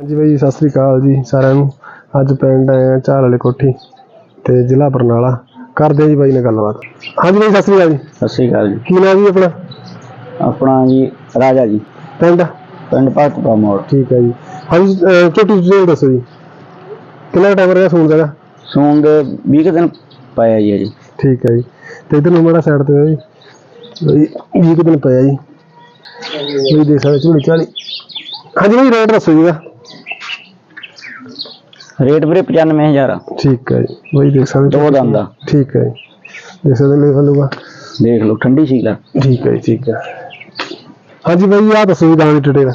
ਹਾਂਜੀ ਬਾਈ ਜੀ, ਸਤਿ ਸ੍ਰੀ ਅਕਾਲ ਜੀ ਸਾਰਿਆਂ ਨੂੰ। ਅੱਜ ਪਿੰਡ ਆਏ ਆ ਝਾਲ ਵਾਲੇ ਕੋਠੀ ਤੇ ਜ਼ਿਲ੍ਹਾ ਬਰਨਾਲਾ। ਕਰਦੇ ਆ ਜੀ ਬਾਈ ਨਾਲ ਗੱਲਬਾਤ। ਹਾਂਜੀ ਬਾਈ ਸਤਿ ਸ੍ਰੀ ਅਕਾਲ ਜੀ। ਸਤਿ ਸ਼੍ਰੀ ਅਕਾਲ ਜੀ। ਕੀ ਨਾਮ ਜੀ ਆਪਣਾ? ਆਪਣਾ ਜੀ ਰਾਜਾ ਜੀ। ਪਿੰਡ? ਪਿੰਡ ਭਗਤਪੁਰਾ ਮੋੜ। ਠੀਕ ਹੈ ਜੀ। ਹਾਂਜੀ ਅਹ ਝੋਟੀ ਤੁਸੀਂ ਦੱਸੋ ਜੀ? ਕਿੰਨਾ ਟਾਈਮ ਰਿਹਾ ਸੂਣ ਦਾ? ਸੂਣ ਦੇ 20 ਕੁ ਦਿਨ ਪਾਇਆ ਜੀ ਅਜੇ ਠੀਕ ਹੈ ਜੀ। ਤੇ ਇਧਰ ਨੂੰ ਮਾੜਾ ਸਾਈਡ ਤੇ ਹੋਇਆ ਜੀ। ਬਈ 20 ਕੁ ਦਿਨ ਪਿਆ ਜੀ। ਬਈ ਦੇ ਸਕਦੇ ਝੋਲੀ ਚਾਲੀ ਹਾਂਜੀ ਬਾਈ ਰੇਟ ਦੱਸੋ ਜੀ ਇਹਦਾ ਰੇਟ ਵੀਰੇ 95000 ਆ। ਠੀਕ ਹੈ ਜੀ। ਦੇਖ ਸਕਦੇ ਦੋ ਦੰਦ ਦਾ ਠੀਕ ਹੈ ਜੀ। ਦੇਖ ਸਕਦੇ ਲੈਵਲ ਹੋਗਾ ਦੇਖ ਲਓ ਠੰਡੀ ਸੀਲ ਆ। ਠੀਕ ਹੈ ਜੀ ਠੀਕ ਹੈ। ਹਾਂਜੀ ਬਾਈ ਆਹ ਦੱਸੋ ਜੀ ਦਾਣੇ ਟਟੇ ਦਾ।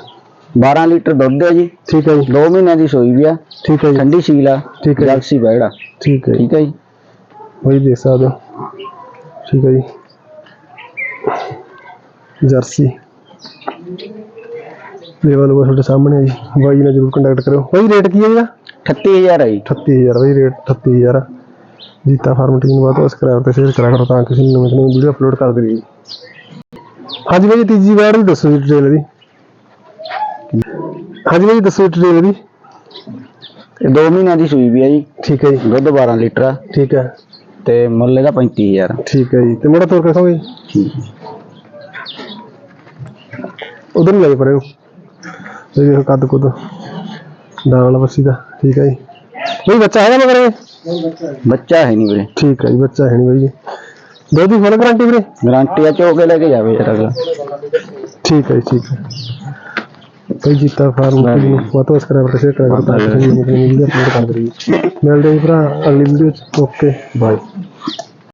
12 ਲੀਟਰ ਦੁੱਧ ਹੈ ਜੀ। ਠੀਕ ਹੈ ਜੀ। 2 ਮਹੀਨਿਆਂ ਦੀ ਸੋਈ ਵੀ ਆ। ਠੀਕ ਹੈ ਜੀ। ਠੰਡੀ ਸੀਲ ਆ। ਠੀਕ ਹੈ। ਜਲਸੀ ਬੈੜਾ ਠੀਕ ਹੈ ਠੀਕ ਹੈ ਜੀ। ਬਾਈ ਦੇਖ ਸਕਦੇ ਹੋ। ਠੀਕ ਹੈ ਜੀ। ਜਰਸੀ। ਲੈਵਲ ਉਹ ਤੁਹਾਡੇ ਸਾਹਮਣੇ ਹੈ ਜੀ। ਬਾਈ ਨਾਲ ਜਰੂਰ ਕੰਟੈਕਟ ਕਰਿਓ। ਬਾਈ ਰੇਟ ਕੀ ਹੈ ਇਹਦਾ? 38000 ਆ ਜੀ। 38000 ਬਾਈ ਰੇਟ 38000 ਜੀਤਾ ਫਾਰਮ ਟੀਮ ਨੂੰ ਬਾਅਦ ਸਬਸਕ੍ਰਾਈਬ ਤੇ ਸ਼ੇਅਰ ਕਰਿਆ ਕਰੋ ਤਾਂ ਕਿਸੇ ਨੂੰ ਨਵੀਂ ਨਵੀਂ ਵੀਡੀਓ ਅਪਲੋਡ ਕਰ ਦੇਣੀ ਹਾਂਜੀ ਬਾਈ ਤੀਜੀ ਵਾਰ ਵੀ ਦੱਸੋ ਜੀ ਡਿਟੇਲ ਦੀ ਹਾਂਜੀ ਬਾਈ ਦੱਸੋ ਡਿਟੇਲ ਦੀ ਇਹ 2 ਮਹੀਨਿਆਂ ਦੀ ਸੂਈ ਵੀ ਆ ਜੀ। ਠੀਕ ਹੈ ਜੀ। ਦੁੱਧ 12 ਲੀਟਰ ਆ। ਠੀਕ ਹੈ। ਤੇ ਮੁੱਲ ਇਹਦਾ 35000 ਠੀਕ ਹੈ ਜੀ। ਤੇ ਮੇਰਾ ਤੋਰ ਕੇ ਖਾਓਗੇ ਠੀਕ। ਉਧਰ ਲੈ ਪਰੇ ਨੂੰ ਇਹ ਦੇਖੋ ਕੱਦ ਕੁੱਦ ਦਾਲ ਵਾਲਾ ਬੱਸੀ ਦਾ ਠੀਕ ਹੈ ਜੀ? ਬਈ ਬੱਚਾ ਹੈਗਾ ਮਗਰ ਇਹ? ਬੱਚਾ ਹੈ ਨਹੀਂ ਵੀਰੇ। ਠੀਕ ਹੈ ਜੀ ਬੱਚਾ ਹੈ ਨਹੀਂ ਬਾਈ ਜੀ। ਦੁੱਧ ਦੀ ਫੁੱਲ ਗਾਰੰਟੀ ਵੀਰੇ? ਗਾਰੰਟੀ ਆ ਚੋ ਕੇ ਲੈ ਕੇ ਜਾਵੇ ਯਾਰ ਅਗਲਾ। ਠੀਕ ਹੈ ਜੀ ਠੀਕ ਹੈ ਕੋਈ ਜੀਤਾ ਫਾਰਮ ਨੂੰ ਵਾਤੋ ਸਬਸਕ੍ਰਾਈਬ ਤੇ ਸ਼ੇਅਰ ਕਰਿਆ ਕਰੋ ਤਾਂ ਕਿ ਨਵੀਂ ਵੀਡੀਓ ਅਪਲੋਡ ਕਰ ਦੇਣੀ ਮਿਲਦੇ ਹਾਂ ਜੀ ਭਰਾ ਅਗਲੀ ਵੀਡੀਓ ਚ ਓਕੇ। ਬਾਏ।